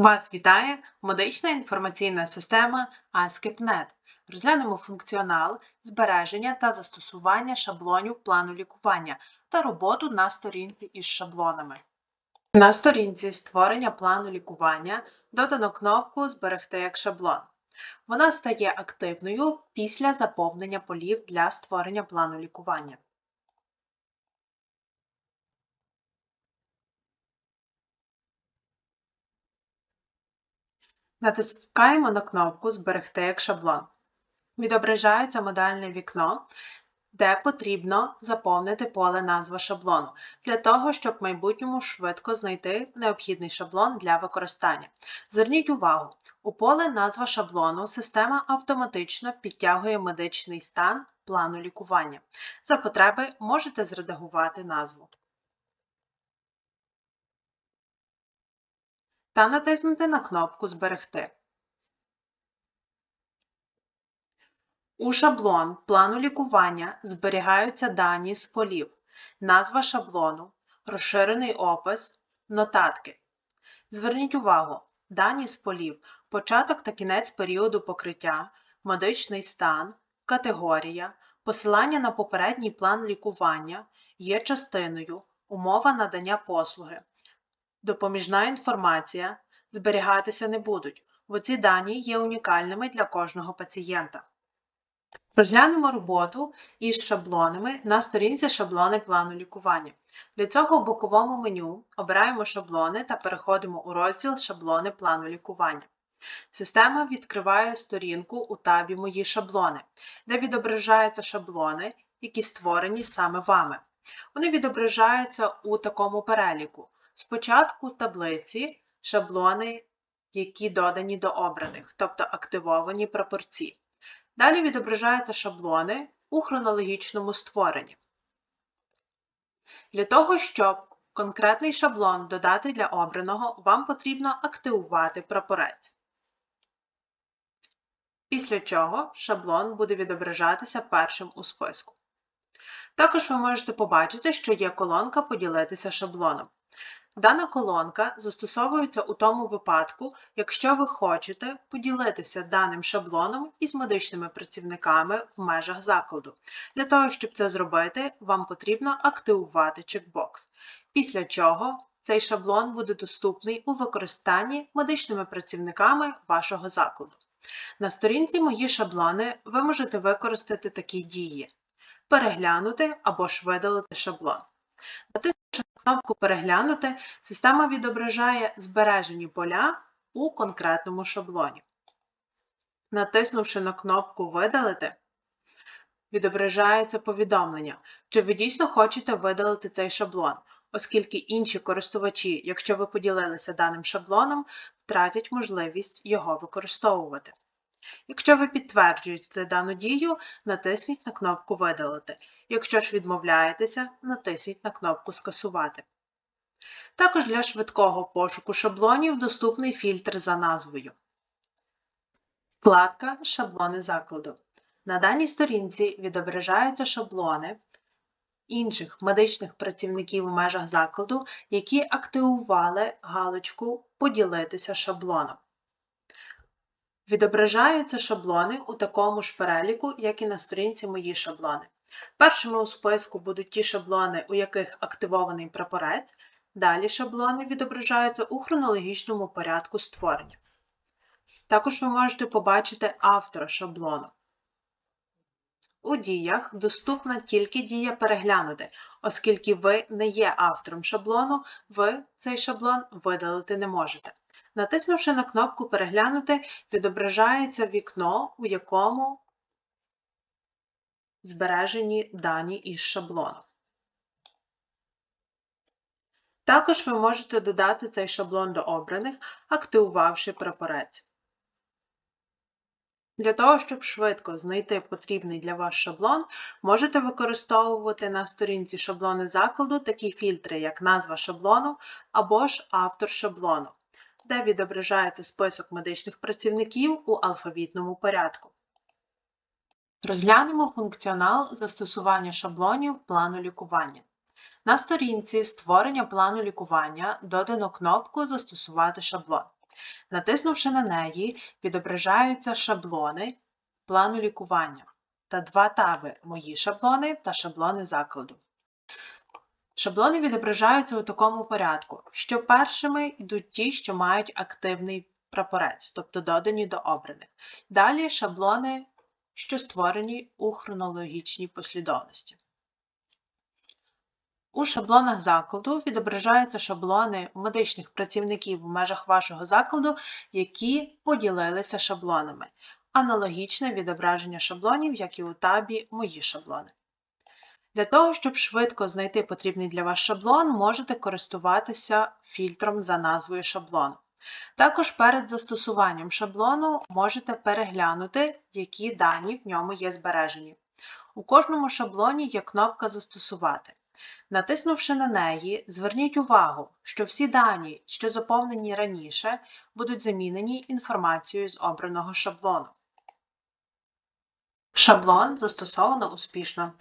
Вас вітає медична інформаційна система ASCII.NET. Розглянемо функціонал збереження та застосування шаблонів плану лікування та роботу на сторінці із шаблонами. На сторінці створення плану лікування додано кнопку Зберегти як шаблон. Вона стає активною після заповнення полів для створення плану лікування. Натискаємо на кнопку Зберегти як шаблон. Відображається модальне вікно, де потрібно заповнити поле назва шаблону, для того, щоб в майбутньому швидко знайти необхідний шаблон для використання. Зверніть увагу, у поле назва шаблону система автоматично підтягує медичний стан плану лікування. За потреби можете зредагувати назву. Та натиснути на кнопку Зберегти. У шаблон плану лікування зберігаються дані з полів, назва шаблону, розширений опис, нотатки. Зверніть увагу, дані з полів, початок та кінець періоду покриття, медичний стан, категорія, посилання на попередній план лікування є частиною, умова надання послуги, допоміжна інформація зберігатися не будуть, бо ці дані є унікальними для кожного пацієнта. Розглянемо роботу із шаблонами на сторінці шаблони плану лікування. Для цього в боковому меню обираємо шаблони та переходимо у розділ Шаблони плану лікування. Система відкриває сторінку у табі Мої шаблони, де відображаються шаблони, які створені саме вами. Вони відображаються у такому переліку. Спочатку в таблиці шаблони, які додані до обраних, тобто активовані прапорці. Далі відображаються шаблони у хронологічному створенні. Для того, щоб конкретний шаблон додати для обраного, вам потрібно активувати прапорець. Після чого шаблон буде відображатися першим у списку. Також ви можете побачити, що є колонка Поділитися шаблоном. Дана колонка застосовується у тому випадку, якщо ви хочете поділитися даним шаблоном із медичними працівниками в межах закладу. Для того, щоб це зробити, вам потрібно активувати чекбокс, після чого цей шаблон буде доступний у використанні медичними працівниками вашого закладу. На сторінці Мої шаблони ви можете використати такі дії: переглянути або ж видалити шаблон кнопку Переглянути система відображає збережені поля у конкретному шаблоні. Натиснувши на кнопку Видалити, відображається повідомлення, чи ви дійсно хочете видалити цей шаблон, оскільки інші користувачі, якщо ви поділилися даним шаблоном, втратять можливість його використовувати. Якщо ви підтверджуєте дану дію, натисніть на кнопку Видалити. Якщо ж відмовляєтеся, натисніть на кнопку Скасувати. Також для швидкого пошуку шаблонів доступний фільтр за назвою. Вкладка Шаблони закладу. На даній сторінці відображаються шаблони інших медичних працівників у межах закладу, які активували галочку Поділитися шаблоном. Відображаються шаблони у такому ж переліку, як і на сторінці Мої шаблони. Першими у списку будуть ті шаблони, у яких активований прапорець, далі шаблони відображаються у хронологічному порядку створення. Також ви можете побачити автора шаблону. У діях доступна тільки дія переглянути, оскільки ви не є автором шаблону, ви цей шаблон видалити не можете. Натиснувши на кнопку Переглянути, відображається вікно, у якому збережені дані із шаблону. Також ви можете додати цей шаблон до обраних, активувавши прапорець. Для того, щоб швидко знайти потрібний для вас шаблон, можете використовувати на сторінці шаблони закладу такі фільтри, як назва шаблону або ж автор шаблону, де відображається список медичних працівників у алфавітному порядку. Розглянемо функціонал застосування шаблонів плану лікування. На сторінці створення плану лікування додано кнопку Застосувати шаблон. Натиснувши на неї, відображаються шаблони плану лікування та два таби Мої шаблони та шаблони закладу. Шаблони відображаються у такому порядку, що першими йдуть ті, що мають активний прапорець, тобто додані до обраних. Далі шаблони, що створені у хронологічній послідовності. У шаблонах закладу відображаються шаблони медичних працівників в межах вашого закладу, які поділилися шаблонами. Аналогічне відображення шаблонів, як і у табі Мої шаблони. Для того, щоб швидко знайти потрібний для вас шаблон, можете користуватися фільтром за назвою шаблону. Також перед застосуванням шаблону можете переглянути, які дані в ньому є збережені. У кожному шаблоні є кнопка Застосувати. Натиснувши на неї, зверніть увагу, що всі дані, що заповнені раніше, будуть замінені інформацією з обраного шаблону. Шаблон застосовано успішно.